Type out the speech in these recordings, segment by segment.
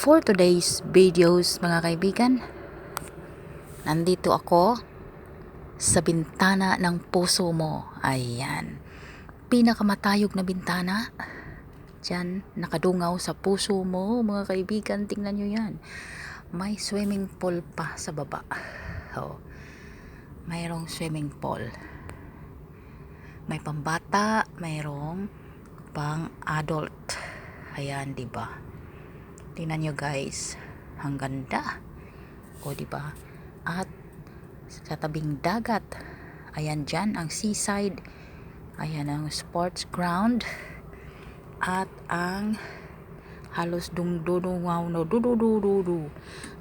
For today's videos mga kaibigan, nandito ako sa bintana ng puso mo. Ayan. Pinakamatayog na bintana. Diyan, nakadungaw sa puso mo mga kaibigan. Tingnan nyo yan. May swimming pool pa sa baba. Oh. Mayroong swimming pool. May pambata, mayroong pang adult. Ayan, di ba? Tingnan nyo guys, ang ganda. O di ba? At sa tabing dagat, ayan dyan ang seaside. Ayan ang sports ground. At ang halos dungdudungaw no dududududu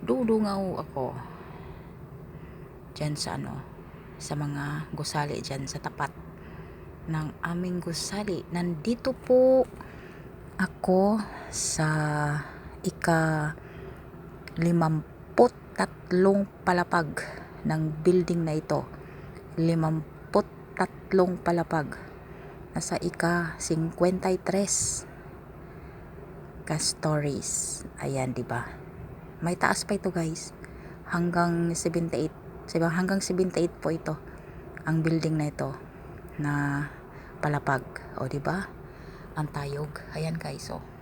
dudungaw ako dyan sa ano sa mga gusali dyan sa tapat ng aming gusali nandito po ako sa ika limamput tatlong palapag ng building na ito. Limamput tatlong palapag. Nasa ika 53 ka stories ayan di ba? May taas pa ito guys. Hanggang 78 diba? hanggang 78 po ito ang building na ito na palapag. O di ba? Ang tayog. Ayan guys oh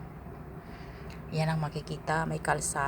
yan ang makikita may kalsada